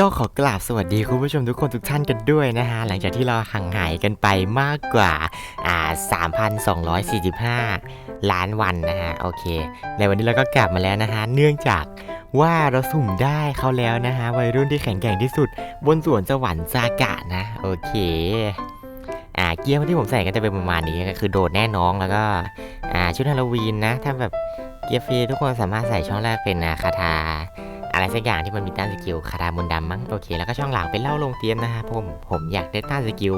ก็ขอกราบสวัสดีคุณผู้ชมทุกคนทุกท่านกันด้วยนะฮะ หลังจากที่เราห่างหายกันไปมากกว่าอ่า3,245 ล้านวันนะฮะ โอเค ในวันนี้เราก็กลับมาแล้วนะฮะ เนื่องจากว่าเราสุ่มได้เขาแล้วนะฮะ วัยรุ่นที่แข็งแกร่งที่สุด บนสวนสวรรค์ซากะนะ โอเคอ่าเกียร์ที่ผมใส่ก็จะเป็นประมาณนี้ก็คือโดดแน่น้องแล้วก็อ่าชุดฮาโลวีนนะ ถ้าแบบเกียร์ฟรีทุกคนสามารถใส่ช่องแรกเป็นคาถา อะไรสักอย่างที่มันมีต้านสกิลคาถามนดำมั้งโอเคแล้วก็ช่องหลังเป็นเล่าลงเตรียมนะฮะผมผมอยากได้ต้านสกิล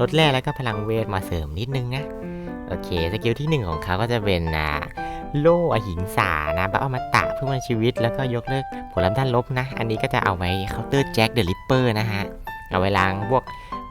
ลดแร่แล้วก็พลังเวทมาเสริมนิดนึงนะโอเคสกิลที่หนึ่งของเขาก็จะเป็นอ่าโล่อหิงสานะบัฟอมตะเพื่อมันชีวิตแล้วก็ยกเลิกผลลัพธ์ด้านลบนะ อันนี้ก็จะเอาไว้เคาน์เตอร์แจ็คเดอะริปเปอร์นะฮะ เอาไว้ล้างพวก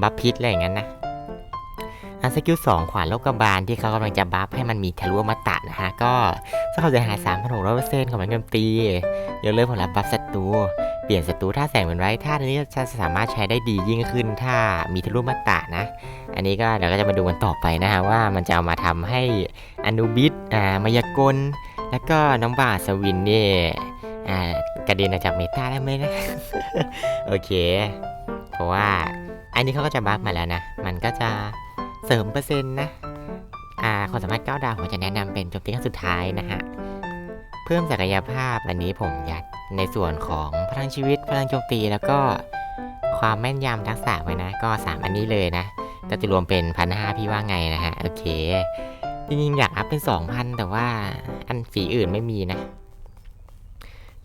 บัฟพิษอะไรอย่างนั้นนะ อันสกิลสองขวานโลกบาลที่เขากำลังจะบัฟให้มันมีทะลุอมตะนะฮะ ก็ถ้าเขาจะหายสามพันหกร้อยเปอร์เซ็นต์ของมันโจมตียกเลิกผลลัพธ์บัฟศัตรู เปลี่ยนศัตรูท่าแสงเป็นไร้ท่านี้จะสามารถใช้ได้ดียิ่งขึ้นถ้ามีทะลุมตะนะ อันนี้ก็เดี๋ยวก็จะมาดูกันต่อไปนะฮะว่ามันจะเอามาทำให้อนุบิสอ่ามายากล แล้วก็น้องบาสวินนี่อ่ากระเด็นออกจากเมตาได้ไหมนะ โอเค เพราะว่าอันนี้เขาก็จะบัฟมาแล้วนะ มันก็จะ เสริมเปอร์เซ็นต์นะ อ่าความสามารถ9ดาวผมจะแนะนำเป็นโจมตีครั้งสุดท้ายนะฮะ เพิ่มศักยภาพอันนี้ผมยัดในส่วนของพลังชีวิตพลังโจมตีแล้วก็ความแม่นยำทักษะไว้นะ ก็ 3 อันนี้เลยนะก็จะรวมเป็นพันห้าพี่ว่าไงนะฮะ โอเค จริงๆ อยากอัพเป็น 2,000 แต่ว่าอันสีอื่นไม่มีนะ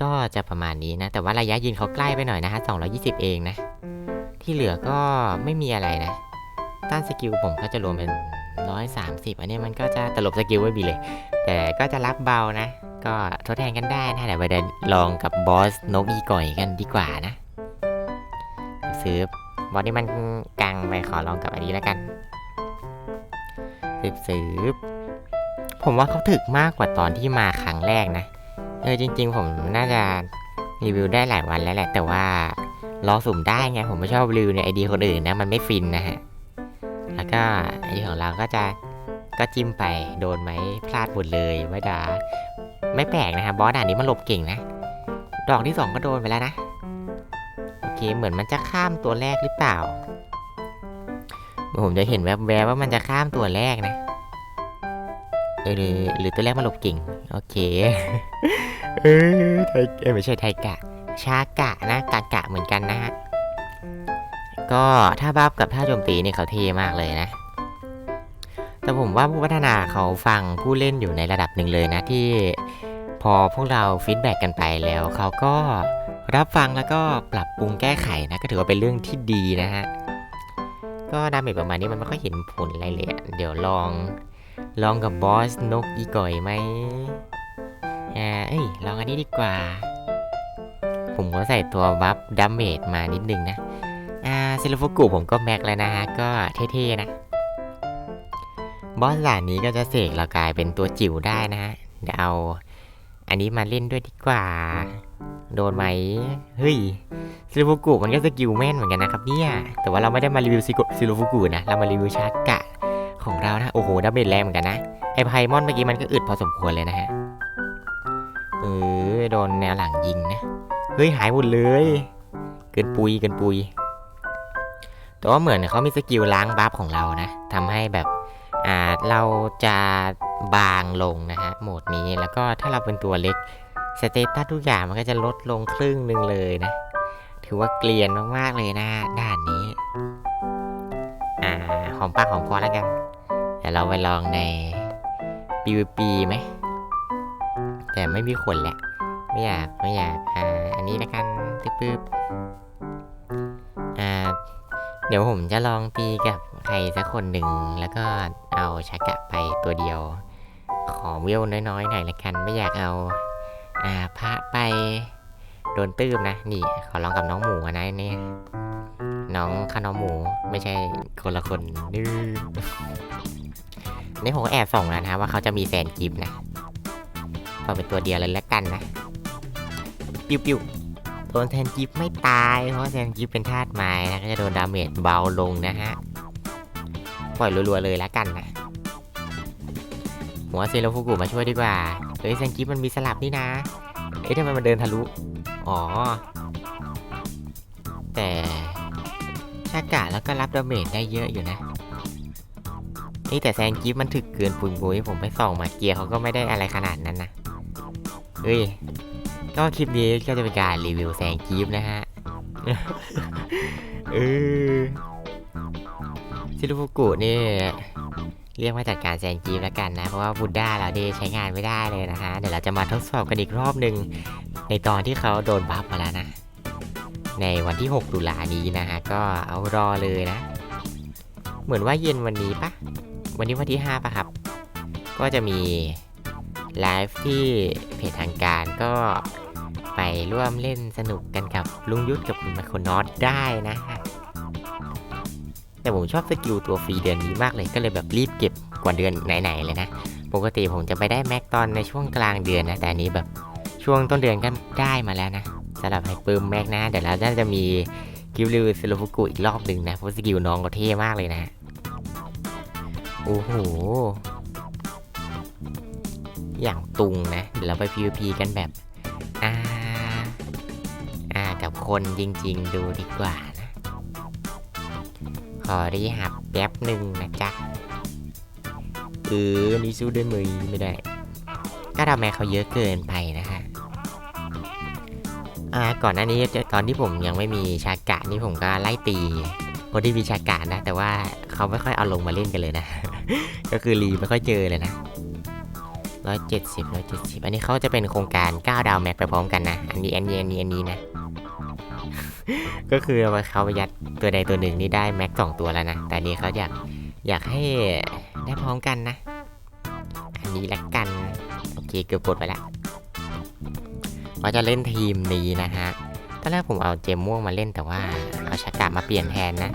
ก็จะประมาณนี้นะ แต่ว่าระยะยิงเขาใกล้ไปหน่อยนะฮะ220 เองนะ ที่เหลือก็ไม่มีอะไรนะ ต้านสกิลผมก็จะรวมเป็น 130 อันนี้มันก็จะตลบสกิลไม่มีเลย แต่ก็จะรับเบานะ ก็ทดแทนกันได้นะเดี๋ยวไปเดินลองกับบอสนกอีก่อยกันดีกว่านะ ซื้อบอสนี่มันกลางไปขอลองกับอันนี้แล้วกันสืบสืบผมว่าเขาถึกมากกว่าตอนที่มาครั้งแรกนะ เออจริง ๆ ผมน่าจะรีวิวได้หลายวันแล้วแหละ แต่ว่ารอสุ่มได้ไง ผมไม่ชอบรีวิวในไอเดียคนอื่นนะ มันไม่ฟินนะฮะ แล้วก็ไอดีของเราก็จะก็จิ้มไปโดนไหมพลาดหมดเลยไม่ดาไม่แปลกนะครับบอสด่านนี้มันหลบเก่งนะ ดอกที่สองก็โดนไปแล้วนะ โอเคเหมือนมันจะข้ามตัวแรกหรือเปล่า ผมจะเห็นแวบๆว่ามันจะข้ามตัวแรกนะเออหรือหรือตัวแรกมันหลบเก่ง โอเค เออไทยเอ้ยไม่ใช่ไทยกะ ชากะนะกะกะเหมือนกันนะฮะ ก็ถ้าบัฟกับท่าโจมตีนี่เขาเท่มากเลยนะ แต่ผมว่าผู้พัฒนาเขาฟังผู้เล่นอยู่ในระดับหนึ่งเลยนะที่พอพวกเราฟีดแบ็กกันไปแล้ว เขาก็รับฟังแล้วก็ปรับปรุงแก้ไขนะก็ถือว่าเป็นเรื่องที่ดีนะฮะก็ดาเมจประมาณนี้มันไม่ค่อยเห็นผลอะไรเลยเดี๋ยวลองลองกับบอสนกอีก่อยไหมอ่าเอ้ยลองอันนี้ดีกว่า ผมก็ใส่ตัวบัฟดาเมจมานิดนึงนะ ซลฟูกุผมก็แม็กแล้วนะฮะ ก็เท่ๆนะ บอสด่านนี้ก็จะเสกเรากลายเป็นตัวจิ๋วได้นะฮะ เดี๋ยวเอาอันนี้มาเล่นด้วยดีกว่า โดนไหม เฮ้ยซิลฟูกุมันก็สกิลแม่นเหมือนกันนะครับเนี่ย แต่ว่าเราไม่ได้มารีวิวซิโกซิลฟูกุนะ เรามารีวิวชาร์กะของเรานะ โอ้โหดับเบิลแรงเหมือนกันนะ ไอไพมอนเมื่อกี้มันก็อึดพอสมควรเลยนะฮะ เออโดนแนวหลังยิงนะ เฮ้ยหายหมดเลย เกินปุยเกินปุย แต่ว่าเหมือนเขามีสกิลล้างบัฟของเรานะทำให้แบบอ่าเราจะบางลงนะฮะโหมดนี้แล้วก็ถ้าเราเป็นตัวเล็กสเตตัสทุกอย่างมันก็จะลดลงครึ่งหนึ่งเลยนะ ถือว่าเกลียนมากๆเลยนะด้านนี้ อ่าหอมปากหอมคอแล้วกันเดี๋ยวเราไปลองใน PVP ไหม แต่ไม่มีคนแหละ ไม่อยาก ไม่อยาก อ่า อันนี้แล้วกันตึ๊บ เดี๋ยวผมจะลองตีกับใครสักคนหนึ่ง แล้วก็เอาชากะไปตัวเดียว ขอเวลน้อยๆหน่อยละกัน ไม่อยากเอาอ่าพระไปโดนตื้มนะ นี่ ขอลองกับน้องหมูนะเนี่ยน้องขนมหมูไม่ใช่คนละคนดื้อนี่ผมแอบส่องแล้วนะว่าเขาจะมีแฟนกิฟนะพอเป็นตัวเดียวเลยละกันนะ ปิ้วปิ้ว โดนแทนกิฟไม่ตาย เพราะแทนกิฟเป็นธาตุไม้นะก็จะโดนดาเมจเบาลงนะฮะ ปล่อยรัวๆเลยแล้วกันนะหัวเซโลฟูกุมาช่วยดีกว่า เฮ้ยแทนกิฟมันมีสลับนี่นะ เอ๊ะทำไมมันเดินทะลุ อ๋อ แต่ชากะแล้วก็รับดาเมจได้เยอะอยู่นะนี่แต่แซงกิฟมันถึกเกินปุยบุยผมไปส่องมาเกียร์เขาก็ไม่ได้อะไรขนาดนั้นนะ เฮ้ย ก็คลิปนี้ก็จะเป็นการรีวิวแซงกิฟนะฮะเออซิลูฟุกุนี่เรียกว่าจัดการแซงกิฟแล้วกันนะ เพราะว่าบูด้าเราดีใช้งานไม่ได้เลยนะฮะ เดี๋ยวเราจะมาทดสอบกันอีกรอบหนึ่งในตอนที่เขาโดนบัฟมาแล้วนะ ในวันที่ 6 ตุลานี้นะฮะ ก็เอารอเลยนะ เหมือนว่าเย็นวันนี้ปะวันนี้วันที่ 5ปะครับ ก็จะมีไลฟ์ที่เพจทางการก็ ไปร่วมเล่นสนุกกันกับลุงยุทธกับคุณมาโคนอสได้นะฮะแต่ผมชอบสกิลตัวฟรีเดือนนี้มากเลยก็เลยแบบรีบเก็บกว่าเดือนไหนๆเลยนะ ปกติผมจะไปได้แม็กตอนในช่วงกลางเดือนนะ แต่อันนี้แบบช่วงต้นเดือนก็ได้มาแล้วนะสำหรับไฮเปอร์แม็กนะ เดี๋ยวเราน่าจะมีกิลลิวเซโลฟุกุอีกรอบหนึ่งนะเพราะสกิลน้องเขาเท่มากเลยนะโอ้โห อย่างตุงนะ เดี๋ยวเราไป PVP กันแบบ คนจริง ๆ ดูดีกว่านะ ขอรีหับแป๊บหนึ่งนะจ๊ะ เออ นี่สู้ด้วยมือไม่ได้ ก็ทำแม่เขาเยอะเกินไปนะฮะอ่าก่อนหน้านี้ตอนที่ผมยังไม่มีชากะนี่ผมก็ไล่ตีคนที่มีชากะนะ แต่ว่าเขาไม่ค่อยเอาลงมาเล่นกันเลยนะ ก็คือรีไม่ค่อยเจอเลยนะร้อยเจ็ดสิบร้อยเจ็ดสิบอันนี้เขาจะเป็นโครงการ9ดาวแม็กไปพร้อมกันนะ อันนี้อันนี้อันนี้อันนี้นะ ก็คือเอาเขาไปยัดตัวใดตัวหนึ่งนี่ได้แม็กสองตัวแล้วนะ แต่นี้เขาอยากอยากให้ได้พร้อมกันนะ อันนี้ละกัน โอเคเกือบกดไปแล้วว่าจะเล่นทีมนี้นะฮะ ตอนแรกผมเอาเจมม่วงมาเล่นแต่ว่าเอาชากามาเปลี่ยนแทนนะ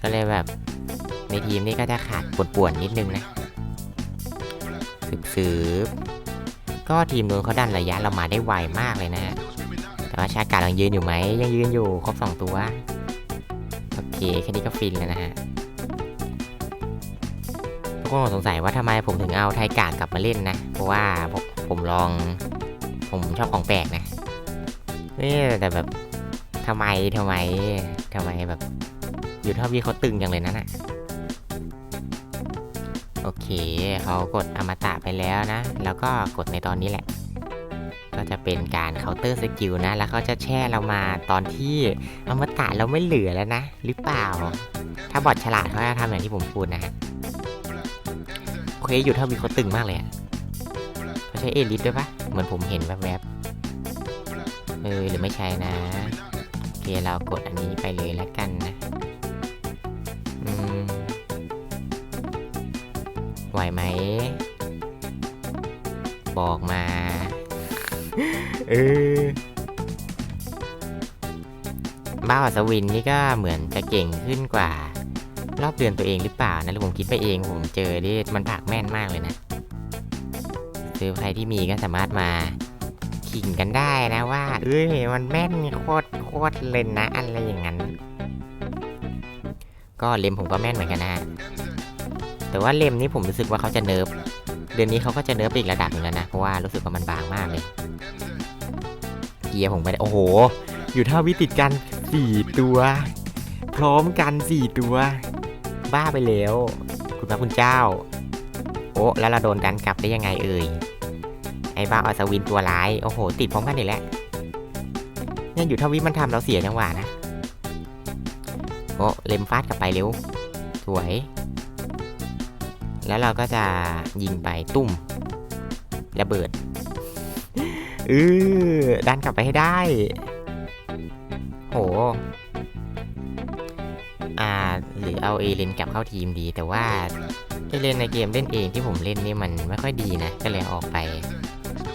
ก็เลยแบบในทีมนี้ก็จะขาดป่วนๆนิดนึงนะสืบสืบก็ทีมนู้นเขาดันระยะเรามาได้ไวมากเลยนะฮะ แต่ว่าชากายังยืนอยู่ไหมยังยืนอยู่ครบสองตัว โอเคแค่นี้ก็ฟินแล้วนะฮะทุกคนสงสัยว่าทำไมผมถึงเอาไทกากกลับมาเล่นนะ เพราะว่าผมผมลอง ผมชอบของแปลกนะเอ๊แต่แบบทำไมทำไมทำไมแบบอยู่เท่าพี่เขาตึงอย่างเลยนั่นน่ะโอเคเขากดอมตะไปแล้วนะ แล้วก็กดในตอนนี้แหละ ก็จะเป็นการเคาน์เตอร์สกิลนะ แล้วเขาจะแช่เรามาตอนที่อมตะเราไม่เหลือแล้วนะ หรือเปล่า ถ้าบอดฉลาดเขาจะทำอย่างที่ผมพูดนะฮะโอเคอยู่เท่าพี่เขาตึงมากเลยอะเขาใช้เอลิสด้วยปะเหมือนผมเห็นแวบๆเออหรือไม่ใช่นะโอเคเรากดอันนี้ไปเลยแล้วกันนะไหวไหม บอกมา เออบ้าอัศวินนี่ก็เหมือนจะเก่งขึ้นกว่า รอบเดือนตัวเองหรือเปล่านะหรือผมคิดไปเองผมเจอที่มันผักแม่นมากเลยนะคือใครที่มีก็สามารถมาขิงกันได้นะว่า เอ้ยมันแม่นโคตรโคตรเลยนะอะไรอย่างนั้น ก็เล็มผมก็แม่นเหมือนกันนะแต่ว่าเล็มนี้ผมรู้สึกว่าเขาจะเนิร์ฟเดือนนี้เขาก็จะเนิร์ฟอีกระดับหนึงแล้วนะเพราะว่ารู้สึกว่ามันบางมากเลย เกียร์ผมไปโอ้โห อยู่ท่าวิติดกันสี่ตัว พร้อมกันสี่ตัว บ้าไปแล้ว คุณพระคุณเจ้า โอ้แล้วเราโดนดันกลับได้ยังไงเอ่ยไอ้บ้าอัศวินตัวร้ายโอ้โห ติดพร้อมกันอีกแล้วเนี่ยอยู่ท่าวิมันทำเราเสียจังหวะนะโอ้เล็มฟาดกลับไปเร็วสวย แล้วเราก็จะยิงไปตุ้มระเบิด เออดันกลับไปให้ได้ โห อ่า หรือเอาเอเลนกลับเข้าทีมดี แต่ว่าเอเลนในเกมเล่นเองที่ผมเล่นนี่มันไม่ค่อยดีนะ ก็เลยออกไป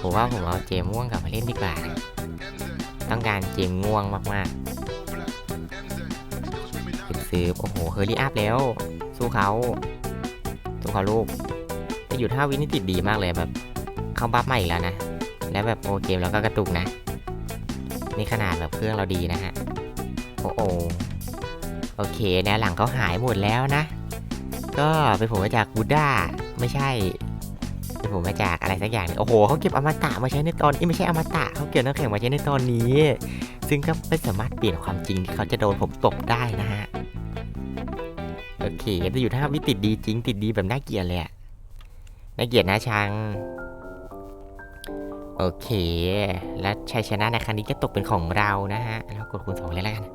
ผมว่าผมเอาเจมม่วงกลับมาเล่นดีกว่า ต้องการเจมง่วงมากๆซื้อโอ้โห เฮอร์รี่อัพแล้ว สู้เขา สู้เขาลูกแต่อยู่ท่าวินิติดดีมากเลยแบบเข้าบัฟใหม่อีกแล้วนะ แล้วแบบโอเกมแล้วก็กระตุกนะ นี่ขนาดแบบเครื่องเราดีนะฮะ โอ้โอโอเคแนวหลังเขาหายหมดแล้วนะ ก็เป็นผมมาจากบูด้าไม่ใช่ เป็นผมมาจากอะไรสักอย่าง โอ้โหเขาเก็บอมตะมาใช้ในตอนนี้ไม่ใช่อมตะเขาเก็บน้ำแข็งมาใช้ในตอนนี้ ซึ่งก็ไม่สามารถเปลี่ยนความจริงที่เขาจะโดนผมตบได้นะฮะ โอเคจะอยู่ท่าวิติดดีจริงติดดีแบบน่าเกลียดเลยอะน่าเกลียดนะชัง โอเค และชัยชนะในครั้งนี้ก็ตกเป็นของเรานะฮะแล้วกดคูณสองเลยแล้วกัน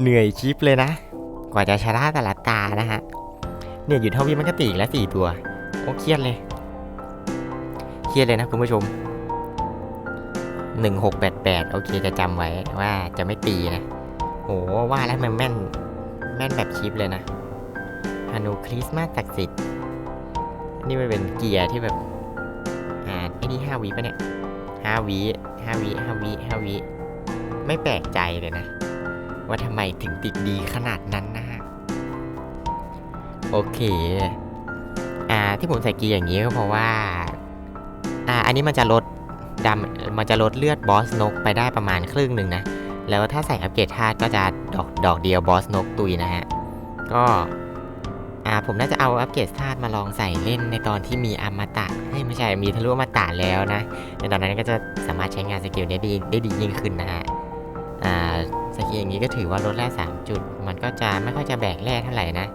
เหนื่อยชิปเลยนะ กว่าจะชนะแต่ละตานะฮะ เนี่ยอยู่เท่าวิมันก็ตีอีกแล้วสี่ตัว โอ้เครียดเลย เครียดเลยนะคุณผู้ชม1688โอเคจะจำไว้ว่าจะไม่ตีนะ โหว่าแล้วมันแม่น แม่นแบบชิปเลยนะฮานูคริสมาสศักดิ์สิทธิ์นี่มันเป็นเกียร์ที่แบบ นี่ห้าวิปะเนี่ยห้าวิห้าวิห้าวิห้าวิไม่แปลกใจเลยนะ ว่าทำไมถึงติดดีขนาดนั้นนะฮะ โอเค อ่าที่ผมใส่กีอย่างนี้ก็เพราะว่า อ่า อันนี้มันจะลดดำมันจะลดเลือดบอสนกไปได้ประมาณครึ่งหนึ่งนะ แล้วถ้าใส่อัปเกรดธาตุก็จะดอกดอกเดียวบอสนกตุยนะฮะ ก็ อ่าผมน่าจะเอาอัปเกรดธาตุมาลองใส่เล่นในตอนที่มีอมตะเฮ้ไม่ใช่มีทะลุอมตะแล้วนะ ในตอนนั้นก็จะสามารถใช้งานสกิลนี้ได้ได้ดียิ่งขึ้นนะฮะอ่าสกิลอย่างนี้ก็ถือว่าลดแร่สามจุด มันก็จะไม่ค่อยจะแบกแร่เท่าไหร่นะ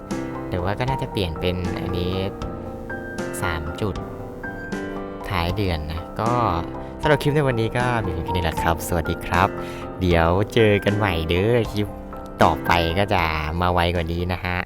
แต่ว่าก็น่าจะเปลี่ยนเป็นอันนี้สามจุดท้ายเดือนนะ ก็สำหรับคลิปในวันนี้ก็มีเพียงแค่นี้แหละครับ สวัสดีครับ เดี๋ยวเจอกันใหม่เด้อคลิปต่อไปก็จะมาไวกว่านี้นะฮะ